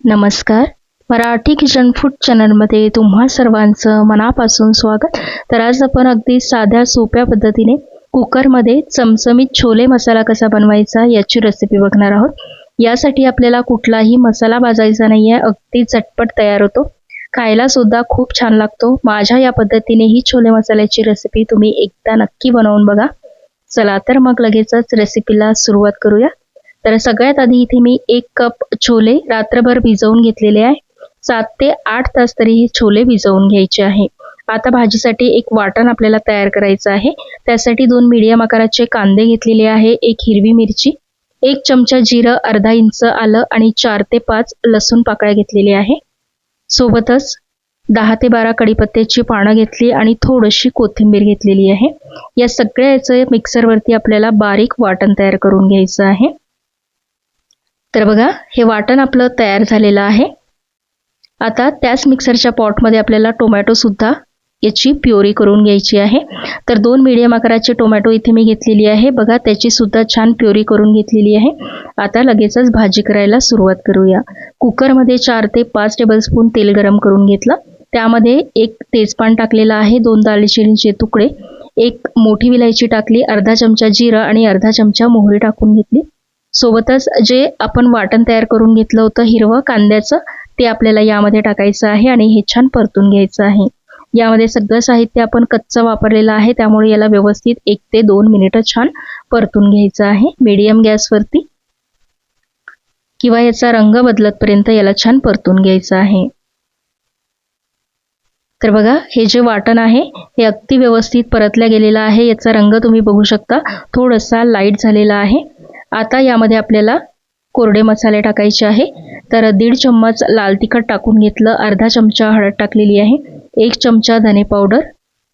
नमस्कार. Marathi kitchen food चॅनलमध्ये तुम्हा सर्वांचं मनापासून स्वागत. तर आज आपण अगदी साध्या सोप्या पद्धतीने कुकरमध्ये चमचमीत छोले मसाला कसा बनवायचा याची रेसिपी बघणार आहोत. यासाठी आपल्याला कुठलाही मसाला भाजायचा नाही आहे अगदी झटपट तयार होतो. खायला सुद्धा खूप छान लागतो. माझ्या या पद्धतीने ही छोले मसाल्याची रेसिपी तुम्ही एकदा नक्की बनवून बघा. चला तर मग लगेचच रेसिपीला सुरुवात करूया. तर सगळ्यात आधी इथे मी एक कप छोले रात्रभर भिजवून घेतलेले आहे. सात ते आठ तास तरी हे छोले भिजवून घ्यायचे आहे. आता भाजीसाठी एक वाटण आपल्याला तयार करायचं आहे. त्यासाठी दोन मीडियम आकाराचे कांदे घेतलेले आहे एक हिरवी मिरची एक चमचा जिरं अर्धा इंच आलं आणि चार ते पाच लसूण पाकळ्या घेतलेले आहे. सोबतच दहा ते बारा कडीपत्त्याची पानं घेतली आणि थोडीशी कोथिंबीर घेतलेली आहे. या सगळ्याचं मिक्सरवरती आपल्याला बारीक वाटण तयार करून घ्यायचं आहे. तर बघा हे वाटण आपलं तयार झालेलं आहे. आता त्याच मिक्सरच्या पॉटमध्ये आपल्याला टोमॅटोसुद्धा याची प्युरी करून घ्यायची आहे. तर दोन मीडियम आकाराचे टोमॅटो इथे मी घेतलेली आहे. बघा त्याचीसुद्धा छान प्युरी करून घेतलेली आहे. आता लगेचच भाजी करायला सुरुवात करूया. कुकरमध्ये चार ते पाच टेबलस्पून तेल गरम करून घेतलं. त्यामध्ये एक तेजपान टाकलेलं आहे दोन दालचिनीचे तुकडे एक मोठी विलायची टाकली अर्धा चमचा जिरा आणि अर्धा चमचा मोहरी टाकून घेतली. सोबतच जे आपण वाटण तयार करून घेतलं होतं हिरवं कांद्याचं ते आपल्याला यामध्ये टाकायचं आहे आणि हे छान परतून घ्यायचं आहे. यामध्ये सगळं साहित्य आपण कच्चं वापरलेलं आहे त्यामुळे याला व्यवस्थित एक ते दोन मिनिटं छान परतून घ्यायचं आहे. मीडियम गॅसवरती किंवा याचा रंग बदलतपर्यंत याला छान परतून घ्यायचं आहे. तर बघा हे जे वाटण आहे हे अगदी व्यवस्थित परतल्या गेलेलं आहे. याचा रंग तुम्ही बघू शकता थोडासा लाइट झालेला आहे. आता यामध्ये आपल्याला कोरडे मसाले टाकायचे आहे. तर दीड चम्मच लाल तिखट टाकून घेतलं. अर्धा चमचा हळद टाकलेली आहे. एक चमचा धने पावडर.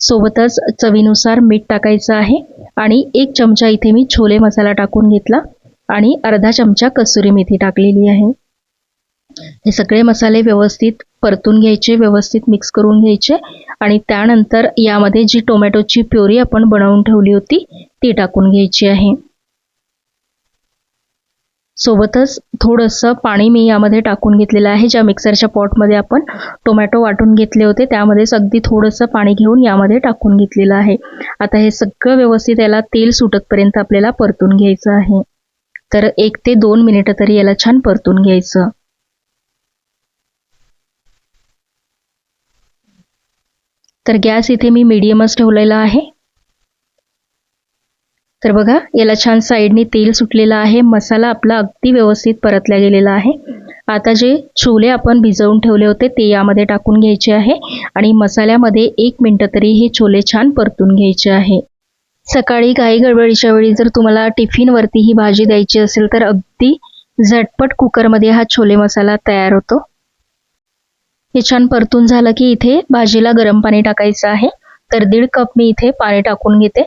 सोबतच चवीनुसार मीठ टाकायचं आहे. आणि एक चमचा इथे मी छोले मसाला टाकून घेतला. आणि अर्धा चमचा कसुरी मेथी टाकलेली आहे. हे सगळे मसाले व्यवस्थित परतून घ्यायचे व्यवस्थित मिक्स करून घ्यायचे. आणि त्यानंतर यामध्ये जी टोमॅटोची प्युरी आपण बनवून ठेवली होती ती टाकून घ्यायची आहे. सोबतच थोडंसं पाणी मी यामध्ये टाकून घेतलेलं आहे. ज्या मिक्सरच्या पॉटमध्ये आपण टोमॅटो वाटून घेतले होते त्यामध्येच अगदी थोडंसं पाणी घेऊन यामध्ये टाकून घेतलेलं आहे. आता हे सगळं व्यवस्थित याला तेल सुटतपर्यंत आपल्याला परतून घ्यायचं आहे. तर एक ते दोन मिनिटं तरी याला छान परतून घ्यायचं. तर गॅस इथे मी मीडियमच ठेवलेला आहे. तर बघा याला छान साईडनी तेल सुटलेलं आहे. मसाला आपला अगदी व्यवस्थित परतला गेलेला आहे. आता जे छोले आपण भिजवून ठेवले होते ते यामध्ये टाकून घ्यायचे आहे. आणि मसाल्यामध्ये एक मिनटं तरी हे छोले छान परतून घ्यायचे आहे. सकाळी घाई गडबडीच्या वेळी जर तुम्हाला टिफिनवरती ही भाजी द्यायची असेल तर अगदी झटपट कुकरमध्ये हा छोले मसाला तयार होतो. हे छान परतून झालं की इथे भाजीला गरम पाणी टाकायचं आहे. तर दीड कप मी इथे पाणी टाकून घेते.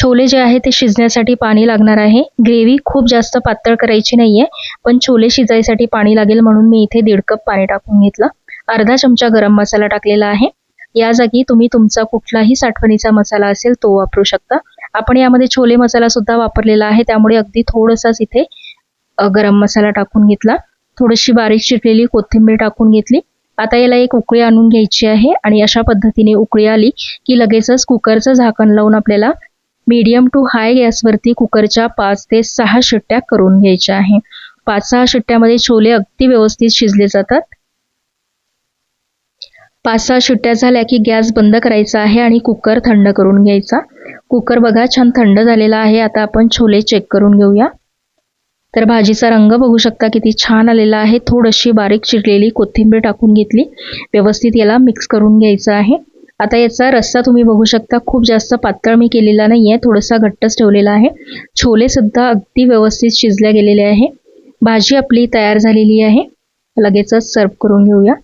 छोले जे आहे ते शिजण्यासाठी पाणी लागणार आहे. ग्रेव्ही खूप जास्त पातळ करायची नाही आहे पण छोले शिजायसाठी पाणी लागेल म्हणून मी इथे दीड कप पाणी टाकून घेतलं. अर्धा चमचा गरम मसाला टाकलेला आहे. या जागी तुम्ही तुमचा कुठलाही साठवणीचा मसाला असेल तो वापरू शकता. आपण यामध्ये छोले मसाला सुद्धा वापरलेला आहे त्यामुळे अगदी थोडंसाच इथे गरम मसाला टाकून घेतला. थोडीशी बारीक चिरलेली कोथिंबीर टाकून घेतली. आता याला एक उकळी आणून घ्यायची आहे आणि अशा पद्धतीने उकळी आली की लगेचच कुकरचं झाकण लावून आपल्याला मीडियम टू हाय गॅसवरती कुकरच्या पाच ते सहा शिट्ट्या करून घ्यायच्या आहे. पाच सहा शिट्ट्यामध्ये छोले अगदी व्यवस्थित शिजले जातात. पाच सहा शिट्ट्या झाल्या की गॅस बंद करायचा आहे आणि कुकर थंड करून घ्यायचा. कुकर बघा छान थंड झालेला आहे. आता आपण छोले चेक करून घेऊया. तर भाजीचा रंग बघू शकता किती छान आलेला आहे. थोडीशी बारीक चिरलेली कोथिंबीर टाकून घेतली. व्यवस्थित याला मिक्स करून घ्यायचं आहे. आता याचा रस्सा तुम्ही बघू शकता. खूप जास्त पातळ मी केलेला नाही आहे थोडासा घट्टच ठेवलेला आहे. छोलेसुद्धा अगदी व्यवस्थित शिजल्या गेलेले आहे. भाजी आपली तयार झालेली आहे. लगेचच सर्व करून घेऊया.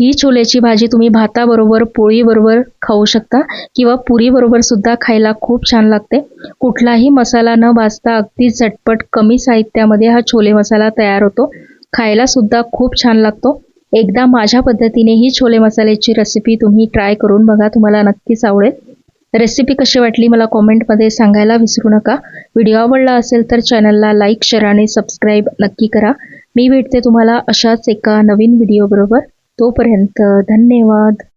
ही छोल्याची भाजी तुम्ही भाताबरोबर पोळीबरोबर खाऊ शकता किंवा पुरीबरोबर सुद्धा खायला खूप छान लागते. कुठलाही मसाला न भाजता अगदी झटपट कमी साहित्यामध्ये हा छोले मसाला तयार होतो. खायला सुद्धा खूप छान लागतो. एकदा माझ्या पद्धतीने ही छोले मसाल्याची रेसिपी तुम्ही ट्राय करून बघा तुम्हाला नक्कीच आवडेल. रेसिपी कशी वाटली मला कॉमेंटमध्ये सांगायला विसरू नका. व्हिडिओ आवडला असेल तर चॅनलला लाईक शेअर आणि सबस्क्राईब नक्की करा. मी भेटते तुम्हाला अशाच एका नवीन व्हिडिओबरोबर तोपर्यंत धन्यवाद.